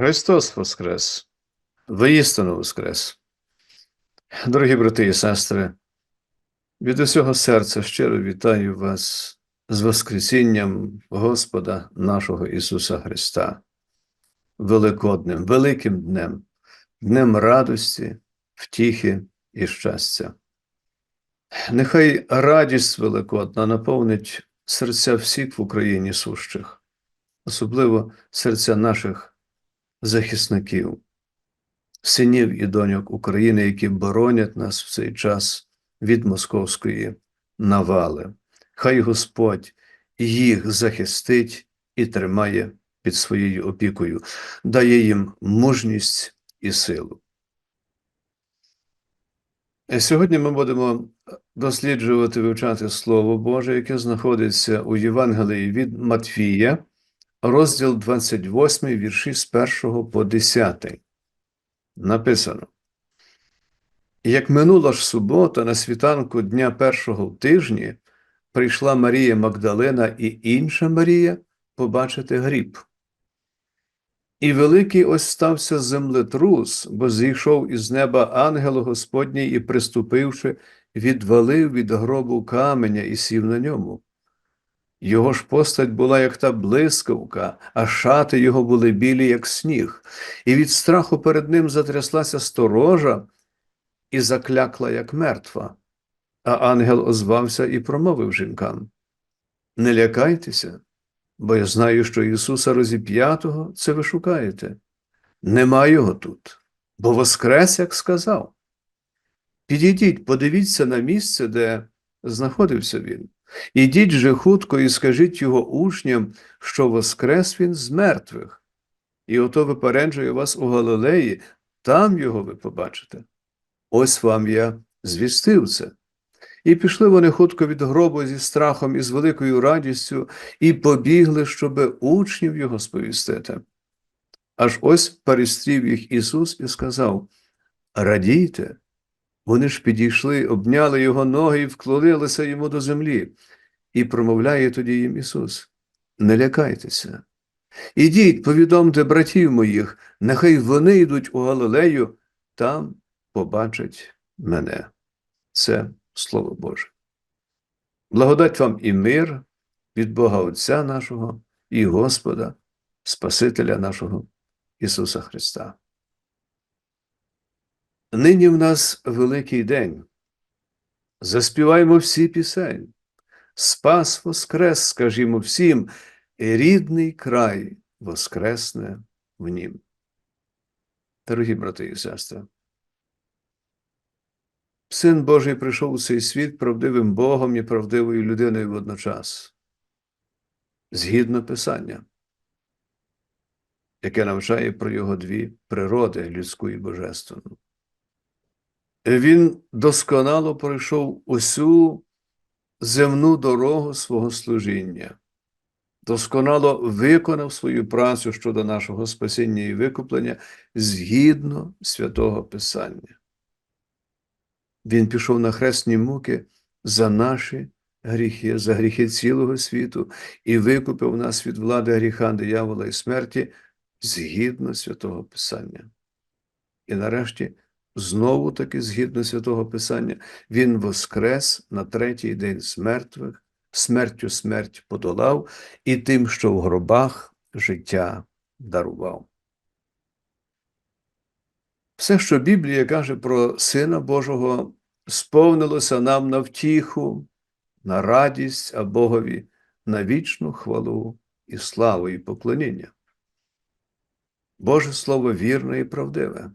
Христос Воскрес! Воістину Воскрес! Дорогі брати і сестри, від усього серця щиро вітаю вас з Воскресінням Господа нашого Ісуса Христа, Великодним, великим днем, днем радості, втіхи і щастя. Нехай радість великодна наповнить серця всіх в Україні сущих, особливо серця наших захисників, синів і доньок України, які боронять нас в цей час від московської навали. Хай Господь їх захистить і тримає під своєю опікою, дає їм мужність і силу. Сьогодні ми будемо досліджувати вивчати Слово Боже, яке знаходиться у Євангелії від Матфія, розділ 28, вірші з 1 по 10. Написано. Як минула ж субота на світанку дня першого в тижні, прийшла Марія Магдалина і інша Марія побачити гріб. І великий ось стався землетрус, бо зійшов із неба ангел Господній і, приступивши, відвалив від гробу каменя і сів на ньому. Його ж постать була, як та блискавка, а шати його були білі, як сніг, і від страху перед ним затряслася сторожа і заклякла, як мертва. А ангел озвався і промовив жінкам: Не лякайтеся, бо я знаю, що Ісуса розіп'ятого це ви шукаєте. Нема його тут, бо воскрес, як сказав. Підійдіть, подивіться на місце, де знаходився він. Ідіть же хутко і скажіть його учням, що воскрес він з мертвих, і ото випереджую вас у Галилеї, там його ви побачите. Ось вам я звістив це. І пішли вони хутко від гробу зі страхом і з великою радістю, і побігли, щоби учнів його сповістити. Аж ось перестрів їх Ісус і сказав: Радійте. Вони ж підійшли, обняли його ноги і вклонилися йому до землі. І промовляє тоді їм Ісус: Не лякайтеся. Ідіть, повідомте братів моїх, нехай вони йдуть у Галилею, там побачать мене. Це Слово Боже. Благодать вам і мир від Бога Отця нашого і Господа, Спасителя нашого Ісуса Христа. Нині в нас великий день. Заспіваємо всі пісень. Спас воскрес, скажімо всім, і рідний край воскресне в нім. Дорогі брати і сестри, Син Божий прийшов у цей світ правдивим Богом і правдивою людиною водночас, згідно Писання, яке навчає про його дві природи людську і божественну. Він досконало пройшов усю земну дорогу свого служіння, досконало виконав свою працю щодо нашого спасіння і викуплення згідно святого Писання. Він пішов на хресні муки за наші гріхи, за гріхи цілого світу і викупив нас від влади гріха, диявола і смерті згідно святого Писання. І нарешті знову таки, згідно святого Писання, Він воскрес на третій день з мертвих, смертю смерть подолав і тим, що в гробах життя дарував. Все, що Біблія каже про Сина Божого, сповнилося нам на втіху, на радість, а Богові, на вічну хвалу і славу і поклоніння. Боже Слово вірне і правдиве.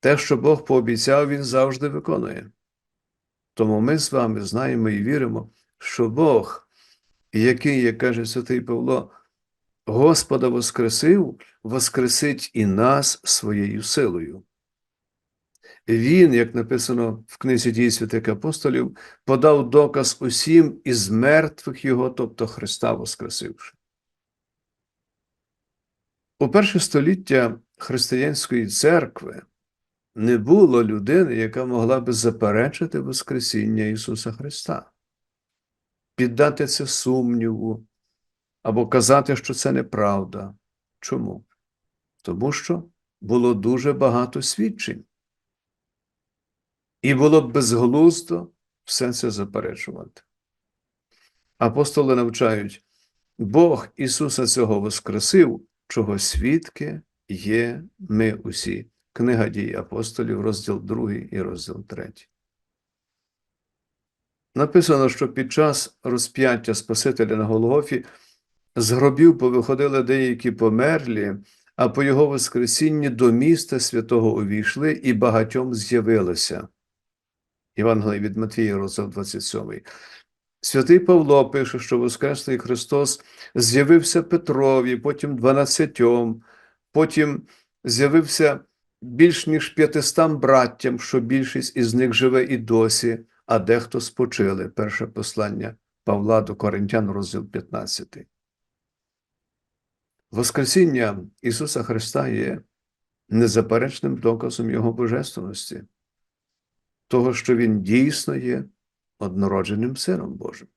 Те, що Бог пообіцяв, Він завжди виконує. Тому ми з вами знаємо і віримо, що Бог, який, як каже святий Павло, Господа Воскресив, воскресить і нас своєю силою. Він, як написано в книзі дій святих апостолів, подав доказ усім із мертвих Його, тобто Христа Воскресивши. У перше століття християнської церкви не було людини, яка могла би заперечити Воскресіння Ісуса Христа, піддати це сумніву або казати, що це неправда. Чому? Тому що було дуже багато свідчень. І було б безглуздо все це заперечувати. Апостоли навчають, Бог Ісуса цього воскресив, чого свідки є ми усі. Книга дій апостолів, розділ 2 і розділ 3. Написано, що під час розп'яття Спасителя на Голгофі з гробів повиходили деякі померлі, а по його Воскресінні до міста святого увійшли і багатьом з'явилося. Євангелій від Матвія, розділ 27. Святий Павло пише, що Воскреслий Христос з'явився Петрові, потім дванадцятьом, потім з'явився більш ніж п'ятистам браттям, що більшість із них живе і досі, а дехто спочили. Перше послання Павла до Коринтян, розділ 15. Воскресіння Ісуса Христа є незаперечним доказом Його божественності, того, що Він дійсно є однородженим Сином Божим.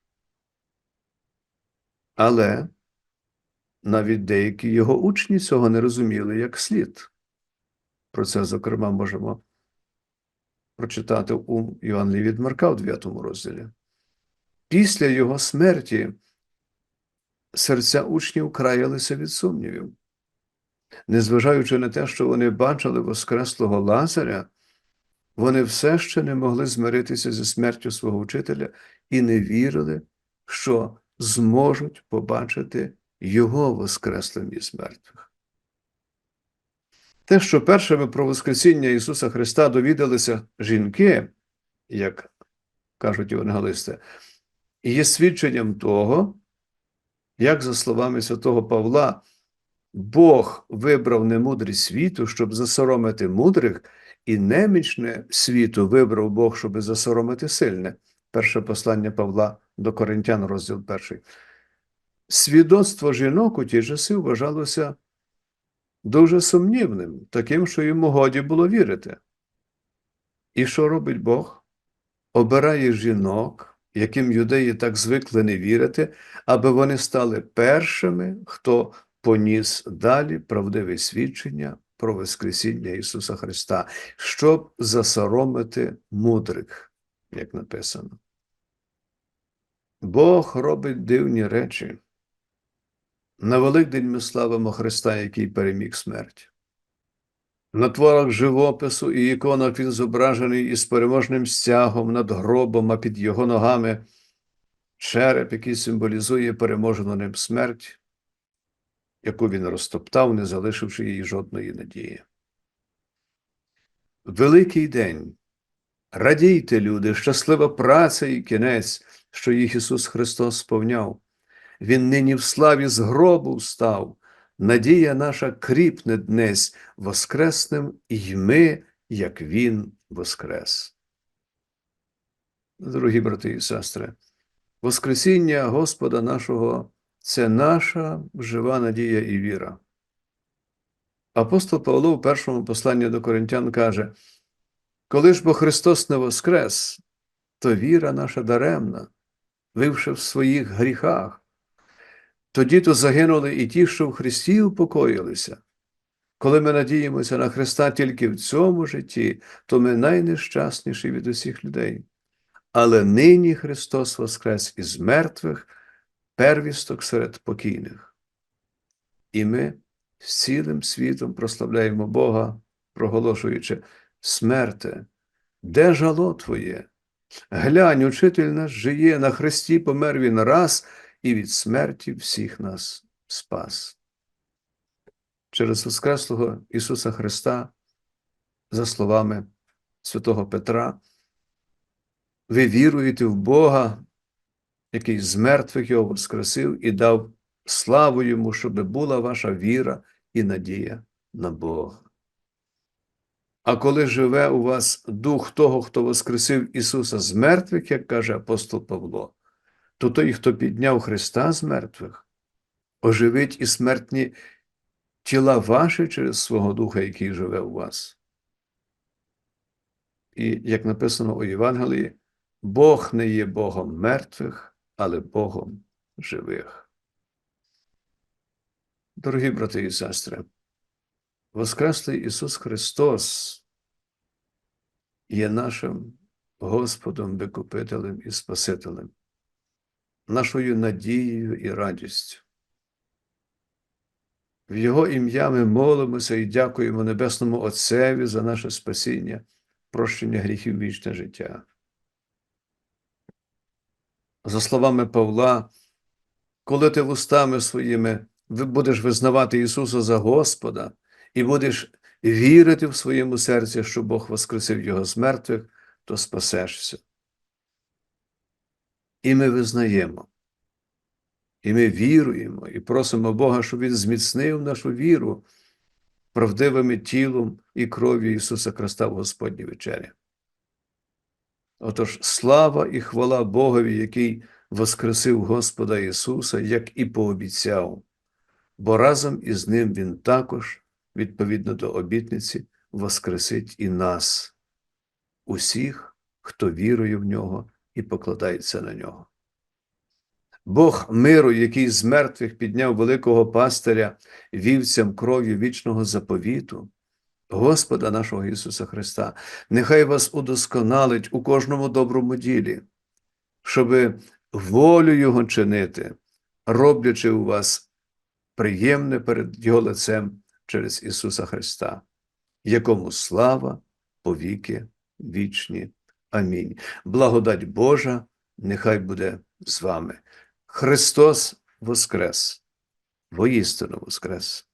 Але навіть деякі його учні цього не розуміли як слід. Про це, зокрема, можемо прочитати у Євангелії від Марка у 9 розділі. Після його смерті серця учнів краялися від сумнівів. Незважаючи на те, що вони бачили Воскреслого Лазаря, вони все ще не могли змиритися зі смертю свого вчителя і не вірили, що зможуть побачити Його Воскреслим із мертвих. Те, що першими про Воскресіння Ісуса Христа довідалися жінки, як кажуть евангелисти, є свідченням того, як, за словами святого Павла, Бог вибрав немудрість світу, щоб засоромити мудрих, і немічне світу вибрав Бог, щоб засоромити сильне. Перше послання Павла до Коринтян, розділ перший. Свідоцтво жінок у ті часи вважалося дуже сумнівним, таким, що йому годі було вірити. І що робить Бог? Обирає жінок, яким юдеї так звикли не вірити, аби вони стали першими, хто поніс далі правдиве свідчення про Воскресіння Ісуса Христа, щоб засоромити мудрих, як написано. Бог робить дивні речі. На Великдень ми славимо Христа, який переміг смерть. На творах живопису і іконах він зображений із переможним стягом над гробом, а під його ногами череп, який символізує переможену ним смерть, яку він розтоптав, не залишивши їй жодної надії. Великий день. Радійте, люди, щаслива праця і кінець, що їх Ісус Христос сповняв. Він нині в славі з гробу встав, надія наша кріпне днесь, воскреснем і ми, як Він воскрес. Дорогі брати і сестри, Воскресіння Господа нашого це наша жива надія і віра. Апостол Павло в першому посланні до Коринтян каже: Коли ж бо Христос не воскрес, то віра наша даремна, вивши в своїх гріхах. Тоді то загинули і ті, що в Христі упокоїлися. Коли ми надіємося на Христа тільки в цьому житті, то ми найнещасніші від усіх людей. Але нині Христос воскрес із мертвих, первісток серед покійних. І ми з цілим світом прославляємо Бога, проголошуючи смерте, де жало Твоє? Глянь, учитель наш жиє, на Христі помер Він раз і від смерті всіх нас спас. Через Воскреслого Ісуса Христа, за словами святого Петра, ви віруєте в Бога, який з мертвих його воскресив і дав славу йому, щоб була ваша віра і надія на Бога. А коли живе у вас дух того, хто воскресив Ісуса з мертвих, як каже апостол Павло, то той, хто підняв Христа з мертвих, оживить і смертні тіла ваші через свого Духа, який живе у вас. І як написано у Євангелії, Бог не є Богом мертвих, але Богом живих. Дорогі брати і сестри, Воскреслий Ісус Христос є нашим Господом, Викупителем і Спасителем, нашою надією і радістю. В Його ім'я ми молимося і дякуємо Небесному Отцеві за наше спасіння, прощення гріхів вічне життя. За словами Павла, коли ти вустами своїми будеш визнавати Ісуса за Господа і будеш вірити в своєму серці, що Бог воскресив Його з мертвих, то спасешся. І ми визнаємо, і ми віруємо, і просимо Бога, щоб Він зміцнив нашу віру правдивими тілом і кров'ю Ісуса Христа в Господній вечері. Отож, слава і хвала Богові, який воскресив Господа Ісуса, як і пообіцяв, бо разом із Ним Він також, відповідно до обітниці, воскресить і нас, усіх, хто вірує в нього і покладається на нього. Бог миру, який з мертвих підняв великого пастиря вівцям кров'ю вічного заповіту, Господа нашого Ісуса Христа, нехай вас удосконалить у кожному доброму ділі, щоби волю Його чинити, роблячи у вас приємне перед Його лицем через Ісуса Христа, якому слава повіки вічні. Амінь. Благодать Божа, нехай буде з вами. Христос Воскрес, воістину Воскрес.